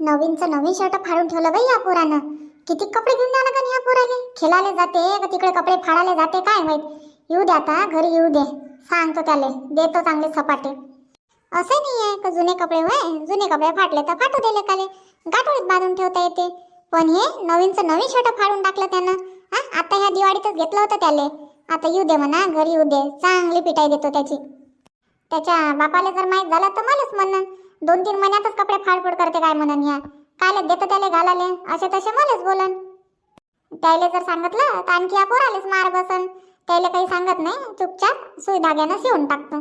नवीनचं नवीन shirt फाडून ठेवलं बाई या पोरानं. किती कपडे घेऊन द्या लागन या पोराले? खेळाले जाते का तिकडे कपडे फाडायला जाते काय माहीत? येऊ द्या आता घरी येऊ दे. सांगतो त्याले देतो चांगले सपाटे. असे नाही आहे का जुने कपडे होय? जुने कपडे फाटले तर फाटू दिले काले गाठोळीत बांधून ठेवता येते. पण हे नवीनचं नवीन शर्ट फाडून टाकलं त्यानं. हा आता ह्या दिवाळीतच घेतलं होतं त्याले. आता येऊ दे म्हणा घरी येऊ दे. चांगली पिटाई देतो त्याची. त्याच्या बापाला जर माहीत झालं तर मलाच म्हणणं दोन तीन महिन्यातच कपडे फाडफूड करते काय म्हणून या कायले देतो त्याला घालाले? असे तसे मलाच बोलन. त्याले जर सांगितलं तर आणखी या पोरालेच मार बसन. त्याला काही सांगत नाही. चुपचाप सुई धाग्यानं शिवून टाकतो.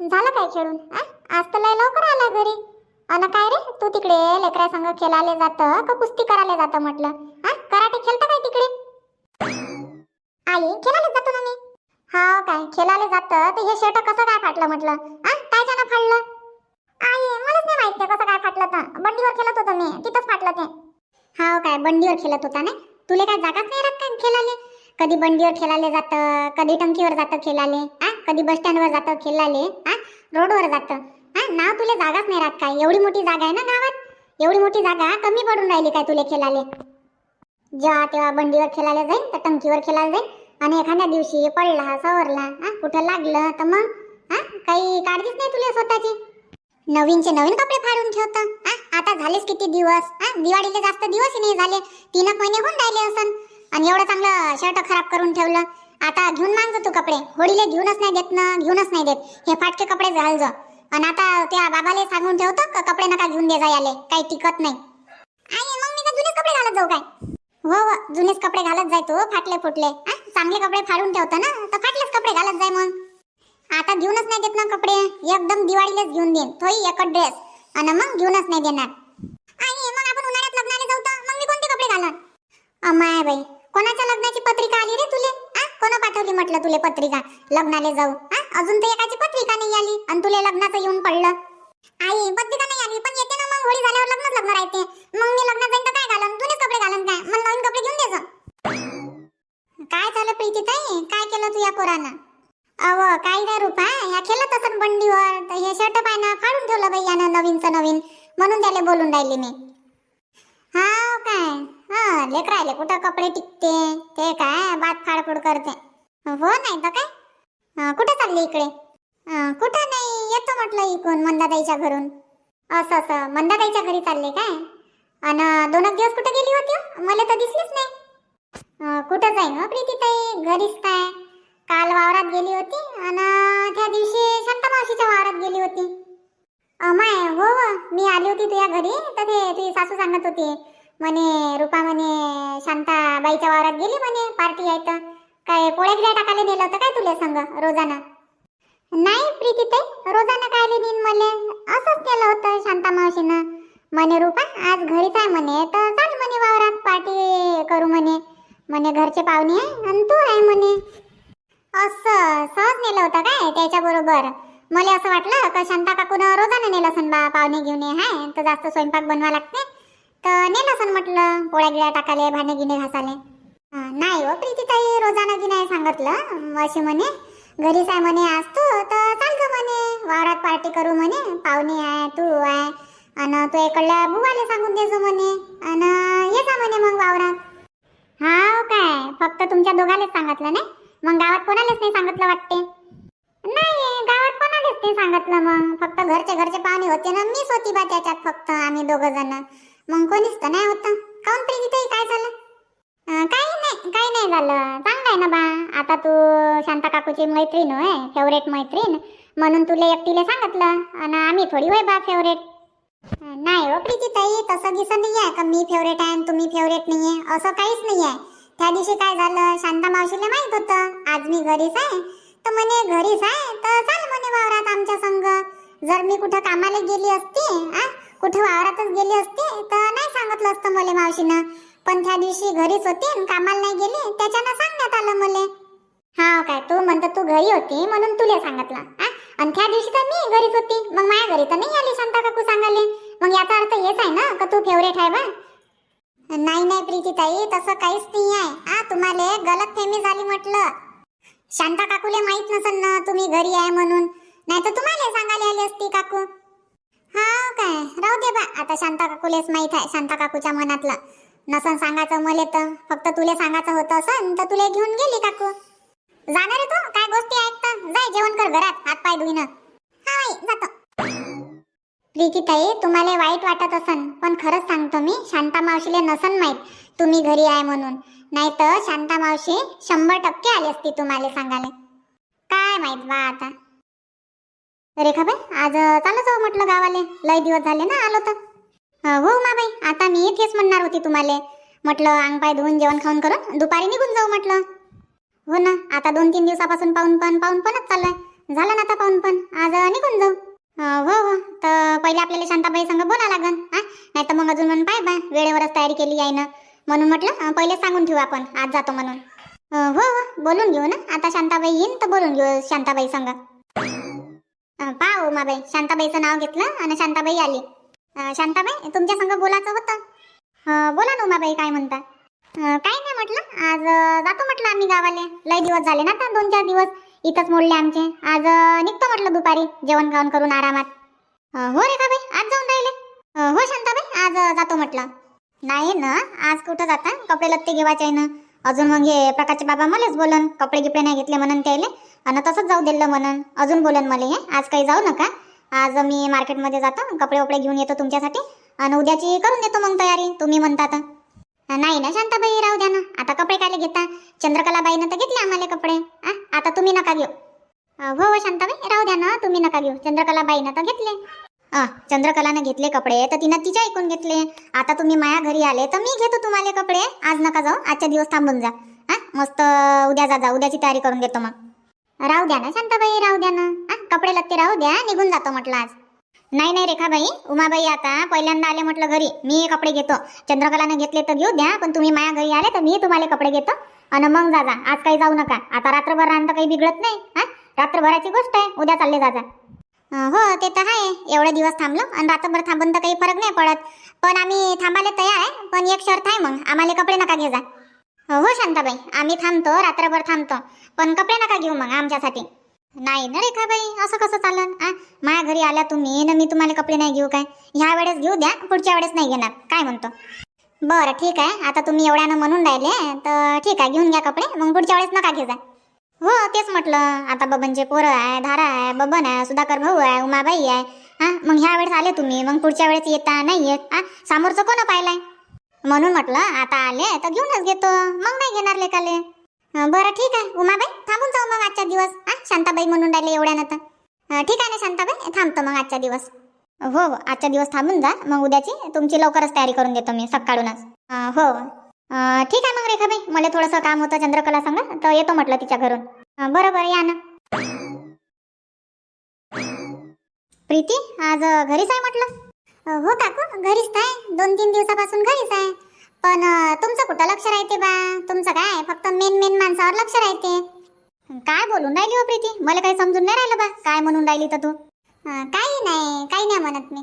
झालं काय खेळून? आ? आज तर लय लवकर आला घरी. अन काय रे? तू तिकडे लेकरा संघ खेळायला जातं का कुस्ती करायला जातं म्हटलं? हा कराटे खेळतं काय तिकडे? आई खेळायला खेळाले जात जातं तर हे शर्ट कसं काय फाटलं म्हटलं? हा? काय जाणं फाडलं? आई मलाच नाही माहीत ते कसं काय फाटलं तर. बंडीवर खेळत होतो मी तिथंच फाटलं ते. हा काय बंडीवर खेळत होता ना? तुला काय जागाच नाही राहत काय खेळाले कधी बंडीवर खेळायला जातं कधी टंकीवर जातं खेळाले हा? कधी बस स्टँडवर जातं खेळाले हा? रोडवर जातं. हा नाव तुला जागाच नाही राहत काय? एवढी मोठी जागा आहे ना गावात? एवढी मोठी जागा कमी पडून राहिली काय तुला खेळाले जेव्हा तेव्हा बंडीवर खेळायला जाईन तर टंकीवर खेळायला जाईन आणि एखाद्या दिवशी पडला सवरला हा कुठं लागलं तर मग हा काही काळजीच नाही तुला स्वतःची. नवीनचे नवीन कपडे फाडून ठेवतं हा आता झालेच किती दिवस हा दिवाळीला जास्त दिवस नाही झाले तीन महिने होऊन राहिले असन. आणि एवढं चांगलं शर्ट खराब करून ठेवलं आता घेऊन मागजो तू कपडे. होळीला घेऊनच नाही देत ना घेऊनच नाही देत. हे फाटके कपडे घालजो आणि आता त्या बाबाले सांगून ठेवतो का कपडे नका घेऊन दे जा याले काही टिकत नाही. आई मग मी का जुनेच कपडे घालत जाऊ काय? हो हो जुनेच कपडे घालत जाय तू फाटले फुटले चांगले कपडे फाडून ठेवतो ना तर फाटलेच कपडे घालत जाय मग. आता घेऊनच नाही देत ना कपडे. एकदम दिवाळीलाच घेऊन देईन. तोही एकच ड्रेस आणि मग घेऊनच नाही देणार. आई मग आपण उन्हाळ्यात लग्नाला जाऊ तर मग मी कोणते कपडे घालत अमाय बाई कोणाच्या लग्नाची पत्रिका आली रे तुले? आ? कोणा पाठवली म्हटलं तुले पत्रिका? लग्नाला जाऊ. आ? अजून तर एकाची पत्रिका नाही आली. आणि तुले लग्नाचं येऊन पडलं. आई पत्रिका नाही आली. पण येते ना मग. होळी झाल्यावर लग्नच लग्न राहते. मग मी लग्न झालं प्रीतीताई काय केलं तू या पोरानं? अव काय नाही रुपा. ह्या खेळत असत बंडीवर. तर हे शर्ट पायना फाडून ठेवलं बाई यानं नवीनचं नवीन. म्हणून त्याला बोलून राहिली मी. हा हो काय? हा लेकरायले कुठं कपडे टिकते? ते काय? बात फाडफूड करते. हो नाही तर काय? कुठं चालली इकडे? कुठं नाही. येतो म्हटलं इकून मंदाताईच्या घरून. असं असं. मंदाताईच्या घरी चालले काय? अन दोन दिवस कुठे गेली होती? मला तर दिसलीच नाही. कुठं जाईन हो प्रीतीताई घरीच काय? काल वावरात गेली होती आणि त्या दिवशी शांता मावशीच्या वावरात गेली होती. अमाय हो, हो मी आली होती तुझ्या घरी तर ते तुझी सासू सांगत होती. म्हणे रुपा म्हणे शांताबाईच्या वावरात गेली म्हणे पार्टी आहे तर. काय पोळ्या गिळ्या टाकायला नेलं होतं काय तुला सांग रोजाना? नाही प्रीती ते रोजाना काय लिहिन मले. असंच केलं होतं शांता मावशीनं. म्हणे रुपा आज घरीच आहे म्हणे तर चाल म्हणे वावरात पार्टी करू म्हणे. म्हणे घरचे पाहुणे आहे आणि तू आहे म्हणे. असं सहज नेलं होतं काय त्याच्या बरोबर मला असं वाटलं का शांता काकून रोजानं नेलं असन बा पाहुणे घेऊन हाय तर जास्त स्वयंपाक बनवा लागते. तर नेलं असन म्हटलं पोळ्या गिळ्या टाकाले भांडे गिणे घासाले. नाही हो प्रीतीताई रोजानं की नाही सांगितलं. अशी म्हणे घरीच आहे म्हणे आज तू तर चाल ग म्हणे वावरात पार्टी करू म्हणे पाहुणे आहे तू आहे आणि तू इकडल्या बुवाले सांगून देजो म्हणे आणि ये जा म्हणे मग वावरात. हा काय? फक्त तुमच्या दोघांनाच सांगितलं नाही? मग गावात कोणालाच नाही सांगितलं वाटते? नाही गावात कोणालाच नाही सांगितलं मग. फक्त घरचे घरचे पाहुणे होते ना मीच होती बा त्याच्यात फक्त आम्ही दोघं जण. मग कोणीच तर नाही होतं. काऊन प्रीतीताई काय झालं? काही नाही काही नाही झालं. चांगलं आहे ना बा. आता तू शांता काकूची मैत्रीण होय फेवरेट मैत्रीण. म्हणून तुला एकटीला सांगितलं. आणि आम्ही थोडी होय बा फेवरेट नाही हो प्रीतीताई तसं दिसत नाही आहे का मी फेवरेट आहे आणि तुम्ही फेवरेट नाही आहे असं काहीच नाही आहे त्या दिवशी काय झालं? शांता मावशीला माहीत होतं आज मी घरीच आहे तर म्हणे घरीच आहे? तर चाल म्हणे वावरात आमच्या संग. जर मी कुठं कामाला गेली असती आ कुठं वावरातच गेली असती तर नाही सांगितलं असतं मला मावशीनं. पण त्या दिवशी घरीच होती आणि कामाला नाही गेली त्याच्यानं सांगण्यात आलं मला. हा काय तू म्हणतो तू घरी होती म्हणून तुला सांगितलं आ? आणि त्या दिवशी तर मी घरीच होती. मग माझ्या घरी तर नाही आली शांता काकू सांगाले मग याचा अर्थ हेच आहे ना का तू फेवरेट आहे बा? नाही नाही प्रीतीताई तसं काहीच नाही आहे. आ तुम्हाला गलत फेमी झाली म्हटलं. शांता काकूले माहीत नसेल ना तुम्ही घरी आहे म्हणून. नाही तर तुम्हाला सांगायला आली असती काकू. हा राहू दे बा. आता शांता काकूलेच माहीत आहे शांता काकूच्या मनातलं. नसन सांगायचं मले तर. फक्त तुले सांगायचं होतं असं तर तुले घेऊन गेली काकू. जाणार आहे तू? काय गोष्टी ऐकतं जाय जेवण कर घरात हात पाय धुईन. हा आई जातो. प्रीतीताई तुम्हाला वाईट वाटत असन पण खरंच सांगतो मी शांता मावशीले नसन माहीत तुम्ही घरी आहे म्हणून. नाही तर शांता मावशी शंभर टक्के आली असती तुम्हाला सांगायला. काय माहीत बा आता. रेखाबाई आज चालत जाऊ म्हटलं गावाले. लय दिवस झाले ना आलो तर. हो माबाई आता मी तेच म्हणणार होती तुम्हाला. म्हटलं अंग पाय धुवून जेवण खाऊन करून दुपारी निघून जाऊ म्हटलं. हो ना आता दोन तीन दिवसापासून पाहून पण पाहून पणच चाललंय. झालं ना आता पाहून पण आज निघून जाऊ. हो हो. तर पहिले आपल्याला शांताबाई संग बोला लागन हा? नाही तर मग अजून म्हणून पाय बा वेळेवरच तयारी केली आहे ना. म्हणून म्हटलं पहिले सांगून ठेवू आपण आज जातो म्हणून. हो हो. बोलून घेऊ ना. आता शांताबाई येईन तर बोलून घेऊ शांताबाई संग. पाहू पहा माबाई शांताबाईचं नाव घेतलं आणि शांताबाई आली. शांताबाई तुमच्या संग बोलायचं होतं. बोला ना उमाबाई काय म्हणता? काय नाही म्हटलं. आज जातो म्हटलं आम्ही गावाले. लय दिवस झाले ना आता दोन चार दिवस. इथंच मोडले आमचे. आज निघतो म्हटलं दुपारी जेवण खाऊन करून आरामात. हो रे का बाई आज जाऊन राहिले. हो हो शांताबाई आज जातो म्हटलं. नाही ना आज कुठं जाता? कपडे लत्ते घेवायचे आहे ना. अजून मग हे प्रकाशचे बाबा मलाच बोलन. कपडे गिपडे नाही घेतले म्हणून त्याले. आणि तसंच जाऊ दिलं म्हणून. अजून बोलन मला हे. आज काही जाऊ नका. आज मी मार्केटमध्ये जातो. कपडे वपडे घेऊन येतो तुमच्यासाठी. आणि उद्याची करून देतो मग तयारी तुम्ही म्हणता नाही ना शांताबाई राहू द्या ना. आता कपडे काय घेता? चंद्रकलाबाईनं तर घेतले आम्हाला कपडे. आ, आता तुम्ही नका घेऊ. हो हो शांताबाई राहू द्या ना तुम्ही नका घेऊ. चंद्रकलाबाईनं तर घेतले. अ, चंद्रकलानं घेतले कपडे तर तिनं तिच्या ऐकून घेतले. आता तुम्ही माया घरी आले तर मी घेतो तुम्हाला कपडे. आज नका जाऊ आजच्या दिवस थांबून जा. हा मस्त उद्या जा जा उद्याची तयारी करून घेतो मग. राहू द्या ना शांताबाई राहू द्या ना. आ, कपडे लत्ते राहू द्या निघून जातो म्हटलं आज. नाही नाही रेखाबाई उमाबाई आता पहिल्यांदा आले म्हटलं घरी. मी कपडे घेतो. चंद्रकलानं घेतले तर घेऊ द्या पण तुम्ही माया घरी आले तर मी तुम्हाला कपडे घेतो. आणि मग जा आज काही जाऊ नका. आता रात्रभर राहणं काही बिघडत नाही हा? रात्रभराची गोष्ट आहे उद्या चालले जा हो ते तर आहे. एवढे दिवस थांबलो आणि रात्रभर थांबून तर काही फरक नाही पडत. पण आम्ही थांबायला तयार आहे पण एक शर्त आहे मग आम्हाला कपडे नका घे जा हो शांताबाई आम्ही थांबतो रात्रभर थांबतो. पण कपडे नका घेऊ मग आमच्यासाठी. नाही ना रेखा बाई असं कसं चालन? आ माझ्या घरी आल्या तुम्ही ना मी तुम्हाला कपडे नाही घेऊ काय? ह्या वेळेस घेऊ द्या पुढच्या वेळेस नाही घेणार काय म्हणतो? बरं ठीक आहे. आता तुम्ही एवढ्यानं म्हणून राहिले तर ठीक आहे घेऊन घ्या कपडे मग पुढच्या वेळेस नका घे हो तेच म्हटलं. आता बबनचे पोरं आहे धारा आहे बबन आहे सुधाकर भाऊ आहे उमाबाई आहे. हा मग ह्या वेळेस आले तुम्ही मग पुढच्या वेळेस येता नाही येत. आ समोरचं कोण पाहिलंय? म्हणून म्हटलं आता आले तर घेऊनच घेतो. मग नाही घेणार लेकाले. बरं ठीक आहे. उमाबाई थांबून जाऊ मग आजच्या दिवस. हा शांताबाई म्हणून राहिले एवढ्यानं तर. ठीक आहे ना शांताबाई? थांबतो मग आजच्या दिवस. हो हो आजच्या दिवस थांबून जा. मग उद्याची तुमची लवकरच तयारी करून देतो मी सकाळूनच. हो, हो. ठीक आहे मग रेखाबाई. मला थोडंसं काम होतं चंद्रकला सांगा तर येतो म्हटलं तिच्या घरून. बरोबर या ना. प्रीती आज घरीच आहे म्हटलं? हो काकू घरीच आहे. दोन तीन दिवसापासून घरीच आहे. पण तुमचं कुठं लक्ष राहते बा? तुमचं काय? फक्त मेन मेन माणसावर लक्ष राहते. काय बोलून राहिली हो प्रीती? मला काही समजून नाही राहिलं बा. काय म्हणून राहिली तर तू? काही नाही. काही नाही म्हणत मी.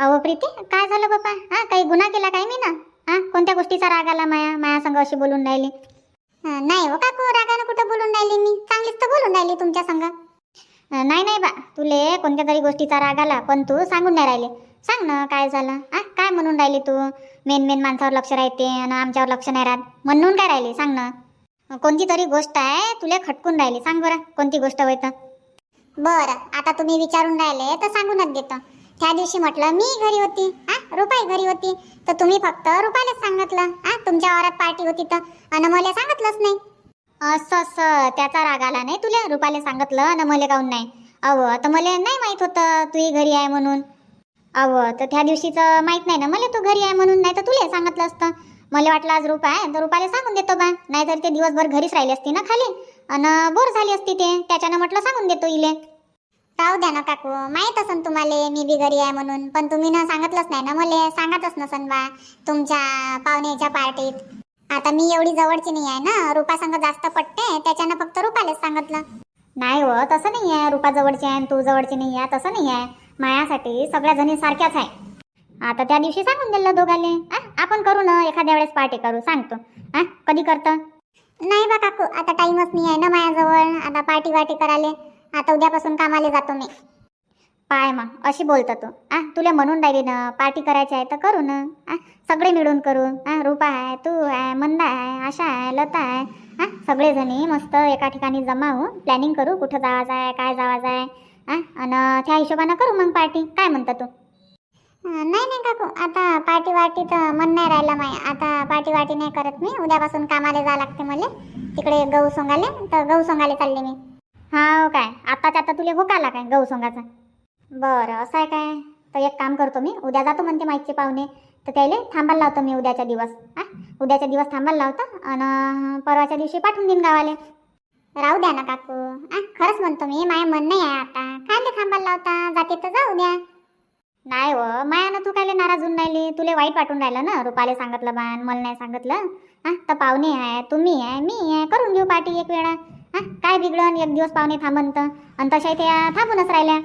अहो प्रीती काय झालं बाबा हा काही गुन्हा केला काय मी ना हा कोणत्या गोष्टीचा राग आला माया माया संग अशी बोलून राहिली? नाही हो काकू रागानं कुठं बोलून राहिली मी? चांगलीच तर बोलून राहिली तुमच्या संग. नाही नाही बा. तुले कोणत्या तरी गोष्टीचा राग आला पण तू सांगून नाही राहिले. सांग ना काय झालं? आ काय म्हणून राहिली तू? मेन मेन माणसावर लक्ष राहते आणि आमच्यावर लक्ष नाही राहत. म्हणून काय राहिली? सांग ना. कोणती तरी गोष्ट आहे तुला खटकून राहिली. सांग बरं कोणती गोष्ट होय तर. बरं आता तुम्ही विचारून राहिले तर सांगूनच देतो. त्या दिवशी म्हटलं मी घरी होती. हा रुपाई घरी होती. तर तुम्ही फक्त रुपायलाच सांगितलं. हा तुमच्या वावरात पार्टी होती तर. आणि मला सांगितलंच नाही. असं असं त्याचा राग आला नाही तुला? रुपाले सांगितलं आणि मला काहून नाही? अहो तर मला नाही माहीत होतं तूही घरी आहे म्हणून. अहो तर त्या दिवशीचं माहीत नाही ना. मला तू घरी आहे म्हणून नाही तर तुला सांगितलं असतं. मला वाटलं आज रूपा आहे तर रुपाले सांगून देतो बा. नाहीतर ते दिवसभर घरीच राहिली असती ना खाली. आणि बोर झाली असती ते. त्याच्यानं म्हटलं सांगून देतो इले. राहू द्या ना काकू. माहीत असन तुम्हाला मी बी घरी आहे म्हणून. पण तुम्ही ना सांगितलंच नाही ना मला. सांगतच नसन बा तुमच्या पाहुण्याच्या पार्टीत. आता मी एवढी जवळची नाही आहे ना. रुपा संग जास्त पटते त्याच्यानं फक्त रुपालेच सांगितलं. नाही हो तसं नाही आहे. रुपा जवळची आहे तू जवळची नाही आहे तसं नाही आहे. मायासाठी सगळ्या जणी सारख्याच आहे. आता त्या दिवशी सांगून दिलं दोघाले आ, आपण करू ना एखाद्या वेळेस पार्टी करू. सांगतो. हा कधी करतं? नाही बा काकू आता टाइमच नाही आहे ना माझ्याजवळ आता पार्टी वाटी करायला. आता उद्यापासून कामाला जातो मी. पाय मग अशी बोलतो तू. आ तुला म्हणून राहिली ना पार्टी करायची आहे तर करू ना. आ सगळे मिळून करू. आ रूपा आहे तू आहे मंदा आहे आशा आहे लता आहे. हा सगळेजणी मस्त एका ठिकाणी जमा होऊन प्लॅनिंग करू. कुठं जावायचं आहे काय जावायचं आहे हा आणि त्या हिशोबानं करू मग पार्टी. काय म्हणता तू? नाही नाही काकू. आता पार्टी वाटी तर मन नाही राहिला माय. आता पार्टी वाटी नाही करत मी. उद्यापासून कामाला जा लागते मला. तिकडे गहू सोंगाले. तर गहू सोंगाले चालले मी. हा काय? आताच आता तुला भूक आला काय गहू सोंगाचा? बरं असं आहे काय? तर एक काम करतो मी. उद्या जातो म्हणते माईकचे पाहुणे. तर त्याला थांबायला लावतो मी उद्याच्या दिवस. हा उद्याच्या दिवस थांबायला लावतो. आणि परवाच्या दिवशी पाठवून देईन गावाले. राहू द्या ना काकू. आ खरंच म्हणतो मी माया मन नाही आहे आता. कायले खांबाला लावता? जाते तर जाऊ द्या. नाही व मायानं तू कायले नाराज होऊन राहिली? तुले वाईट वाटून राहिलं ना? रुपाले सांगितलं बाण मला नाही सांगितलं. हा तर पाहुणे आहे तुम्ही आहे मी आहे करून घेऊ पार्टी एक वेळा. हा काय बिघडन? एक दिवस पाहुणे थांबन तर. आणि तशा त्या थांबूनच राहिल्या.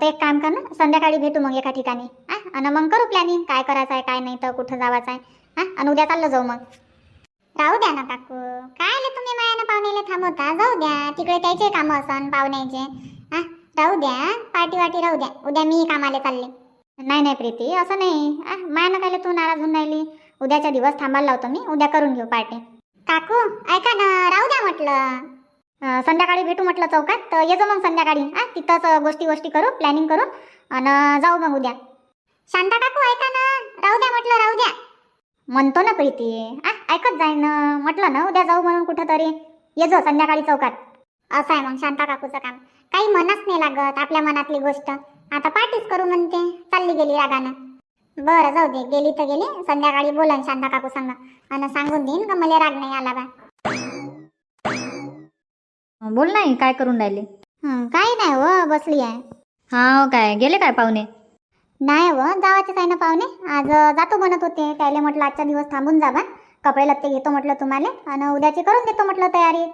तर एक काम कर ना संध्याकाळी भेटू मग एका ठिकाणी. हा आणि मग करू प्लॅनिंग काय करायचं आहे काय नाही तर कुठं जावायचं आहे हा आणि उद्या चाललं जाऊ मग. राहू द्या ना काकू. काय आले थांबवता. जाऊ द्या. तिकडे त्याचे काम असन पाहुण्याचे. हा राहू द्या. पार्टी वाटी राहू द्या. उद्या मी कामाला चालले. नाही नाही प्रीती. असं नाही. माय ना काय तू नाराज होऊन राहिली. उद्याच्या दिवस थांबायला लावतो मी. उद्या करून घेऊ पार्टी. काकू ऐका ना. राहू द्या म्हटलं. संध्याकाळी भेटू म्हटलं चौकात. तर ये मग संध्याकाळी. हा तिथंच गोष्टी गोष्टी करू प्लॅनिंग करू. आणि जाऊ मग उद्या. शांता काकू ऐका ना. राहू द्या म्हटलं राहू द्या. म्हणतो ना प्रीती. ऐकत जाय ना म्हटलं ना उद्या जाऊ म्हणून कुठं तरी ये जो संध्याकाळी चौकात. असं आहे मग शांता काकूचं काम. काही मनच नाही लागत आपल्या मनातली गोष्ट. आता पार्टीच करू म्हणते. चालली गेली रागानं. बरं जाऊ दे. गेली तर गेली. संध्याकाळी बोलन शांता काकू सांगा. आणि सांगून देईन का मला राग नाही आला बा. बोल नाही काय करून राहिले? हं, काही नाही व बसली आहे. हा काय गेले काय पाहुणे? नाही व जावाचेच आहे ना पाहुणे. आज जातो म्हणत होते. त्याला म्हटलं आजचा दिवस थांबून जा बा. कपडे लत्ते घेतो म्हटलं तुम्हाला? आणि उद्याची करून देतो म्हटलं तयारी.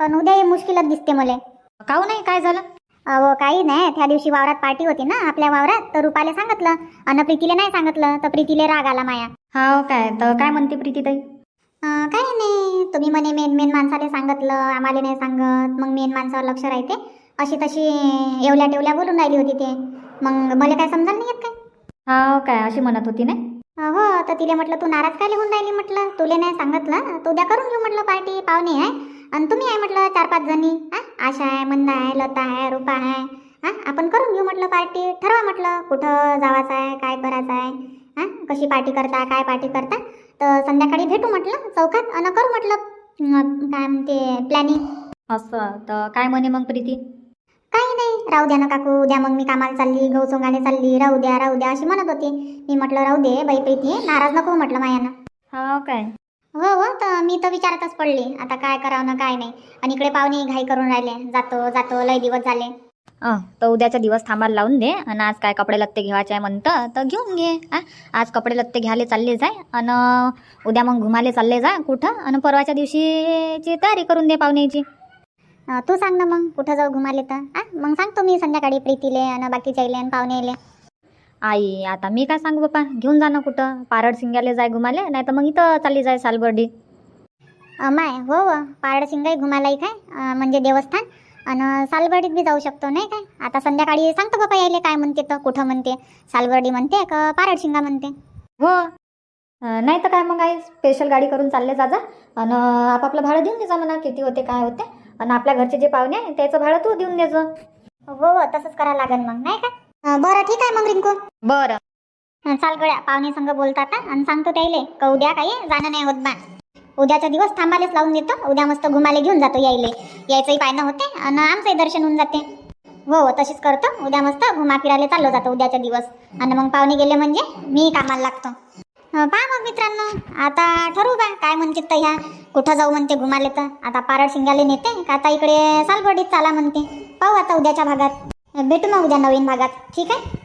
पण उद्या हे मुश्किलच दिसते मला. काहू नाही? काय झालं? अहो काही नाही. त्या दिवशी वावरात पार्टी होती ना आपल्या वावरात. तर रुपाले सांगितलं आणि प्रीतीले नाही सांगितलं. तर प्रीतीले राग आला माया. हा काय? तर काय म्हणते प्रीतीताई अं, काही नाही. तुम्ही म्हणे मेन मेन माणसाला सांगितलं आम्हाला नाही सांगत. मग मेन माणसावर लक्ष राहते. अशी तशी एवल्या टेवल्या बोलून राहिली होती ते. मग मला काय समजायला नाही येत काय? हा काय? अशी म्हणत होती नाही हो तर तिला म्हटलं तू नाराज काय लिहून राहिली? म्हटलं. तुले नाही सांगितलं. तू उद्या करून घेऊ म्हटलं पार्टी. पाहुणे आहे. आणि तुम्ही आहे म्हटलं चार पाच जणी. हा आशा आहे मंदा आहे लता आहे रूपा आहे. हा आपण करून घेऊ म्हटलं पार्टी. ठरवा म्हटलं कुठं जावायचं आहे काय करायचं आहे. हां कशी पार्टी करता काय पार्टी करता. तर संध्याकाळी भेटू म्हटलं चौकात. आणि करू म्हटलं काय म्हणते प्लॅनिंग असं. तर काय म्हणे मग प्रीती? काही नाही. राहू द्या ना काकू उद्या मग मी कामाला चालली गहू सोंगाने चालली. राहू द्या राहू द्या अशी म्हणत होती. मी म्हटलं राहू दे बाई प्रीती नाराज नको हो म्हटलं मायानं. हा काय? हो हो तर मी तर विचारतच पडली. आता काय करावं ना काय नाही. आणि इकडे पाहुणे घाई करून राहिले. जातो जातो लय दिवस झाले. अं, तर उद्याचा दिवस थांबायला लावून दे. आणि आज काय कपडे लत्ते घ्यायचे आहे म्हणतं तर घेऊन घे. आ आज कपडे लत्ते घ्यायला चालले जाय. आणि उद्या मग घुमाले चालले जा कुठं. आणि परवाच्या दिवशीची तयारी करून दे पाहुण्याची. तू सांग ना मग कुठं जाऊ घुमाले तर हा मग सांगतो मी संध्याकाळी प्रीतीले आणि बाकीच्या इले आणि पाहुणेले आई आता मी काय सांगू बापा? घेऊन जा ना कुठं? पारड सिंग्याले जाय घुमाले नाही तर मग इथं चालली जाय सालबर्डी. माय हो हो पारड सिंगाई घुमालाई काय म्हणजे देवस्थान. आणि सालबर्डीत बी जाऊ शकतो नाही काय? आता संध्याकाळी सांगतो बाबा यायले काय म्हणते तर कुठं म्हणते? सालबर्डी म्हणते का पारड शिंगा म्हणते? हो. नाही तर काय मग आई? स्पेशल गाडी करून चालले जा जा. आणि आपापलं भाडं देऊन दे जा म्हणा किती होते काय होते. आणि आपल्या घरचे जे पाहुणे आहे त्याचं भाडं तू देऊन दे जा हो हो तसंच करावं लागेल मग नाही का? अं, बरं ठीक आहे मग रिंकू. बरं. चाल गड्या पाहुणे संग बोलतात आणि सांगतो त्याले का उद्या काही जाणं नाही होत बा. उद्याचा दिवस थांबालेच लावून देतो उद्या मस्त घुमाले घेऊन जातो यायले यायचंही पायनं होते आणि आमचंही दर्शन होऊन जाते. हो हो तशीच करतो उद्या मस्त घुमा फिरायला चाललो जातो उद्याचा दिवस. आणि मग पाहुणे गेले म्हणजे मी कामाला लागतो. पहा मग मित्रांनो आता ठरवू बा काय म्हणते तर ह्या. कुठं जाऊ म्हणते घुमाले तर. आता पारड शिंगाले नेते. का आता इकडे सालबर्डीत चाला म्हणते. पाहू आता उद्याच्या भागात. भेटू मग उद्या नवीन भागात. ठीक आहे?